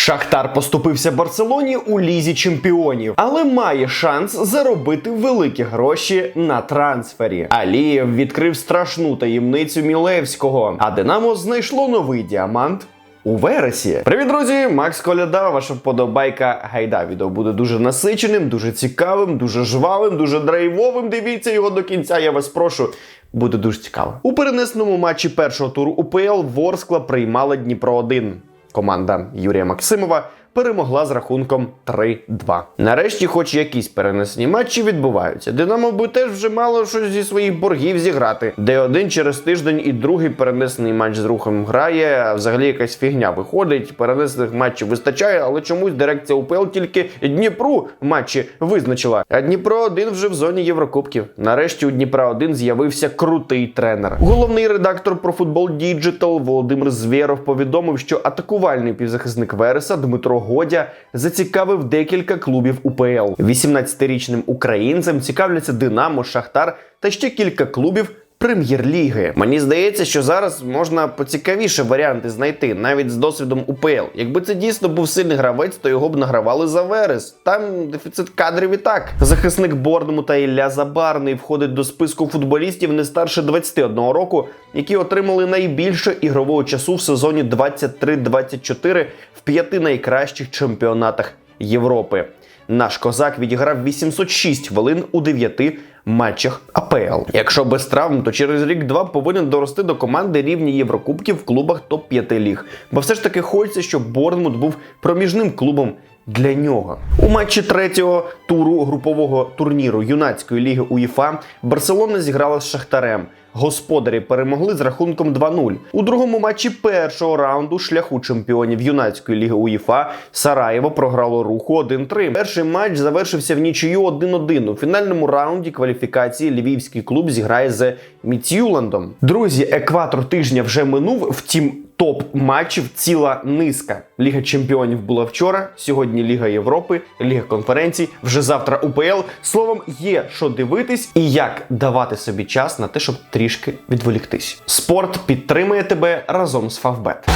Шахтар поступився Барселоні у лізі чемпіонів, але має шанс заробити великі гроші на трансфері. Алієв відкрив страшну таємницю Мілевського, а Динамо знайшло новий діамант. У вересі. Привіт, друзі! Макс Коляда, ваша вподобайка гайда. Відео буде дуже насиченим, дуже цікавим, дуже жвавим, дуже драйвовим. Дивіться його до кінця. Я вас прошу. Буде дуже цікаво. У перенесеному матчі першого туру УПЛ Ворскла приймала Дніпро 1 Команда Юрія Максимова перемогла з рахунком 3-2. Нарешті, хоч якісь перенесені матчі відбуваються. Динамо би теж вже мало щось зі своїх боргів зіграти, де один через тиждень і другий перенесений матч з рухом грає. А взагалі якась фігня виходить. Перенесених матчів вистачає, але чомусь дирекція УПЛ тільки Дніпру матчі визначила. А Дніпро 1 вже в зоні Єврокубків. Нарешті у Дніпра 1 з'явився крутий тренер. Головний редактор про футбол Діджитал Володимир Звєров повідомив, що атакувальний півзахисник Вереса Дмитро Годя зацікавив декілька клубів УПЛ. 18-річним українцем цікавляться Динамо, Шахтар та ще кілька клубів. Прем'єр-ліги. Мені здається, що зараз можна поцікавіше варіанти знайти, навіть з досвідом УПЛ. Якби це дійсно був сильний гравець, то його б награвали за верес. Там дефіцит кадрів і так. Захисник Борному та Ілля Забарний входить до списку футболістів не старше 21 року, які отримали найбільше ігрового часу в сезоні 23-24 в п'яти найкращих чемпіонатах Європи. Наш козак відіграв 806 хвилин у 9 матчах АПЛ. Якщо без травм, то через рік-два повинен дорости до команди рівня Єврокубків в клубах топ-5 ліг. Бо все ж таки хочеться, щоб Борнмут був проміжним клубом. Для нього у матчі третього туру групового турніру юнацької ліги УЄФА Барселона зіграла з Шахтарем. Господарі перемогли з рахунком 2-0. У другому матчі першого раунду шляху чемпіонів юнацької ліги УЄФА Сараєво програло руху 1-3. Перший матч завершився в нічию 1-1. У фінальному раунді кваліфікації львівський клуб зіграє з Міцюландом. Друзі, екватор тижня вже минув. Втім, топ матчів ціла низка. Ліга чемпіонів була вчора. Сьогодні Ліга Європи, Ліга конференцій. Вже завтра упл. Словом, є що дивитись і як давати собі час на те, щоб трішки відволіктись. Спорт підтримує тебе разом з Фавбет.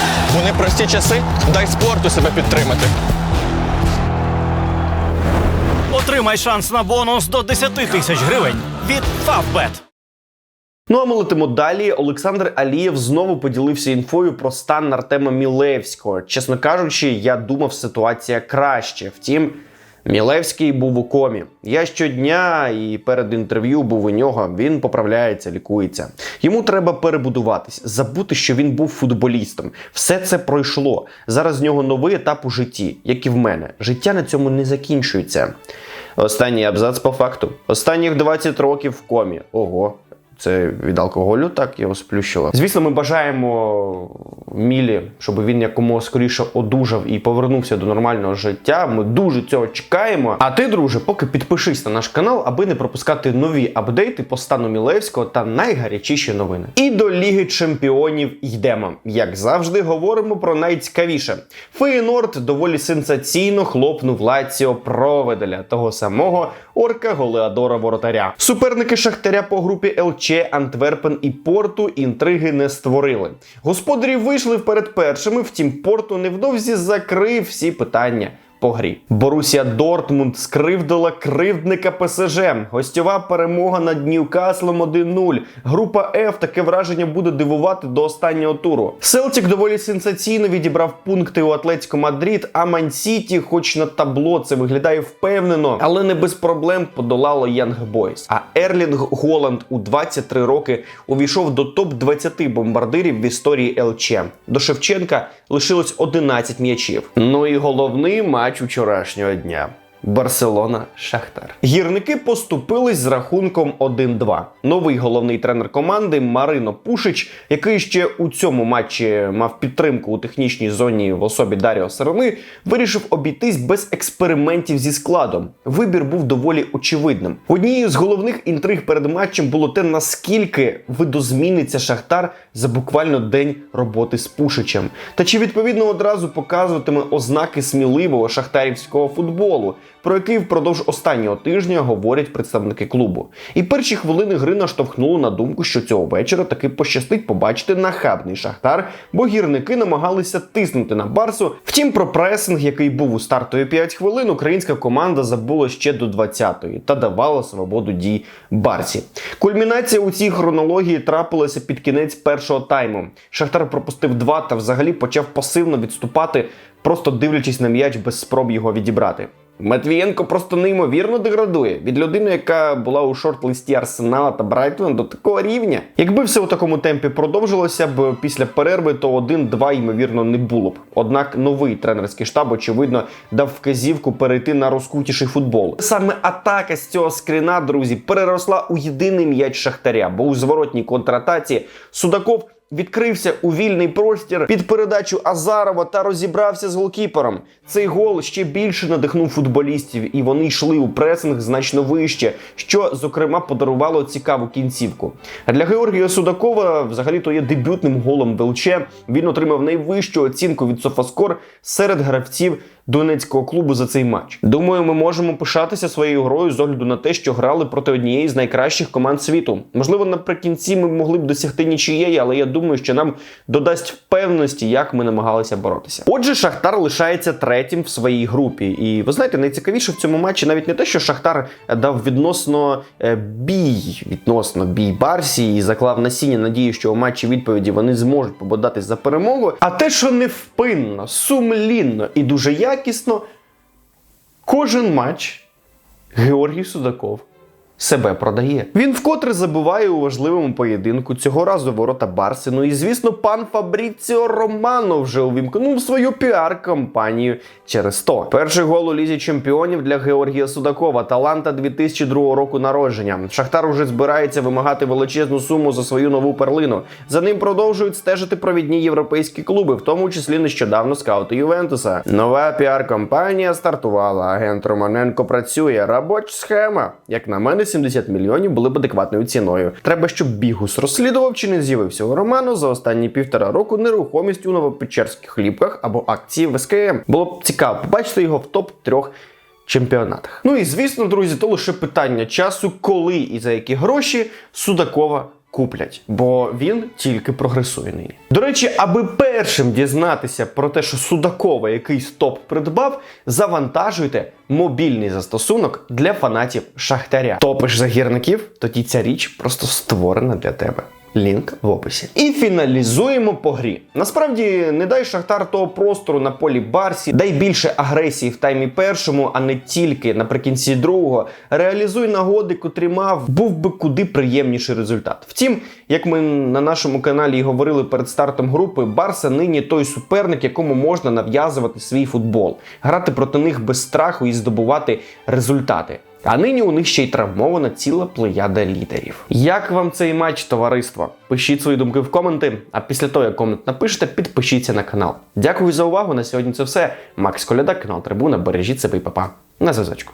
У непрості часи дай спорту себе підтримати. Отримай шанс на бонус до 10 тисяч гривень від Favbet. Ну а ми летимо далі. Олександр Алієв знову поділився інфою про стан Артема Мілевського. Чесно кажучи, я думав, ситуація краще. Втім, Мілевський був у комі. Я щодня і перед інтерв'ю був у нього. Він поправляється, лікується. Йому треба перебудуватись, забути, що він був футболістом. Все це пройшло. Зараз з нього новий етап у житті, як і в мене. Життя на цьому не закінчується. Останній абзац по факту. Останніх 20 років в комі. Ого. Це від алкоголю так його сплющило. Звісно, ми бажаємо Мілі, щоб він якомога скоріше одужав і повернувся до нормального життя. Ми дуже цього чекаємо. А ти, друже, поки підпишись на наш канал, аби не пропускати нові апдейти по стану Мілевського та найгарячіші новини. І до Ліги Чемпіонів йдемо. Як завжди, говоримо про найцікавіше. Феєнорд доволі сенсаційно хлопнув Лаціо Проведеля, того самого орка Голеадора Воротаря. Суперники Шахтаря по групі ЛЧ, Антверпен і Порту інтриги не створили. Господарі вийшли вперед першими, втім Порту невдовзі закрив всі питання. По грі Борусія Дортмунд скривдила кривдника ПСЖ. Гостьова перемога над Ньюкаслом 1-0. Група F таке враження буде дивувати до останнього туру. Селтік доволі сенсаційно відібрав пункти у Атлетико Мадрид, а Ман-Сіті, хоч на табло це виглядає впевнено, але не без проблем подолало Янг Бойс. А Ерлінг Голланд у 23 роки увійшов до топ-20 бомбардирів в історії ЛЧ. До Шевченка лишилось 11 м'ячів. Ну і головний матч вчорашнього дня. Барселона Шахтар. Гірники поступились з рахунком 1-2. Новий головний тренер команди Марино Пушич, який ще у цьому матчі мав підтримку у технічній зоні в особі Даріо Сарони, вирішив обійтись без експериментів зі складом. Вибір був доволі очевидним. Однією з головних інтриг перед матчем було те, наскільки видозміниться Шахтар за буквально день роботи з Пушичем, та чи відповідно одразу показуватиме ознаки сміливого шахтарівського футболу. Про який впродовж останнього тижня говорять представники клубу. І перші хвилини гри наштовхнули на думку, що цього вечора таки пощастить побачити нахабний шахтар, бо гірники намагалися тиснути на Барсу. Втім, про пресинг, який був у стартові 5 хвилин, українська команда забула ще до 20-ї та давала свободу дій Барсі. Кульмінація у цій хронології трапилася під кінець першого тайму. Шахтар пропустив два та взагалі почав пасивно відступати, просто дивлячись на м'яч без спроб його відібрати. Матвієнко просто неймовірно деградує від людини, яка була у шорт-листі Арсенала та Брайтона до такого рівня. Якби все у такому темпі продовжилося б після перерви, то 1-2, ймовірно, не було б. Однак новий тренерський штаб, очевидно, дав вказівку перейти на розкутіший футбол. Саме атака з цього скріна, друзі, переросла у єдиний м'яч Шахтаря, бо у зворотній контратаці Судаков відкрився у вільний простір під передачу Азарова та розібрався з голкіпером. Цей гол ще більше надихнув футболістів, і вони йшли у пресинг значно вище, що зокрема подарувало цікаву кінцівку. Для Георгія Судакова, взагалі, то є дебютним голом ВЛЧ. Він отримав найвищу оцінку від Софаскор серед гравців. Донецького клубу за цей матч. Думаю, ми можемо пишатися своєю грою з огляду на те, що грали проти однієї з найкращих команд світу. Можливо, наприкінці ми могли б досягти нічиєї, але я думаю, що нам додасть впевненості, як ми намагалися боротися. Отже, Шахтар лишається третім в своїй групі. І ви знаєте, найцікавіше в цьому матчі навіть не те, що Шахтар дав відносно е, бій, відносно бій Барсі і заклав насіння надії, що у матчі відповіді вони зможуть пободатись за перемогу. А те, що невпинно, сумлінно і дуже якісно, кожен матч Георгій Судаков себе продає. Він вкотре забуває у важливому поєдинку цього разу ворота Барси. Ну і звісно, пан Фабріціо Романо вже увімкнув свою піар-кампанію через то. Перший гол у лізі чемпіонів для Георгія Судакова, таланта 2002 року народження. Шахтар уже збирається вимагати величезну суму за свою нову перлину. За ним продовжують стежити провідні європейські клуби, в тому числі нещодавно скаути Ювентуса. Нова піар-кампанія стартувала. Агент Романенко працює. Робоча схема. Як на мене, 70 мільйонів були б адекватною ціною. Треба, щоб бігус розслідував, чи не з'явився у Роману за останні півтора року нерухомість у новопечерських хлібках або акції в СКМ. Було б цікаво побачити його в топ трьох чемпіонатах. Ну і звісно, друзі, то лише питання часу, коли і за які гроші Судакова. Куплять, бо він тільки прогресує нині. До речі, аби першим дізнатися про те, що Судакова якийсь топ придбав, завантажуйте мобільний застосунок для фанатів Шахтаря. Топиш загірників, тоді ця річ просто створена для тебе. Лінк в описі. І фіналізуємо по грі. Насправді, не дай Шахтар того простору на полі Барсі, дай більше агресії в таймі першому, а не тільки наприкінці другого. Реалізуй нагоди, котрі мав, був би куди приємніший результат. Втім, як ми на нашому каналі і говорили перед стартом групи, Барса нині той суперник, якому можна нав'язувати свій футбол, грати проти них без страху і здобувати результати. А нині у них ще й травмована ціла плеяда лідерів. Як вам цей матч, товариство? Пишіть свої думки в коменти. А після того, як комент напишете, підпишіться на канал. Дякую за увагу. На сьогодні це все. Макс Коляда, канал Трибуна. Бережіть себе і папа. На зв'язочку.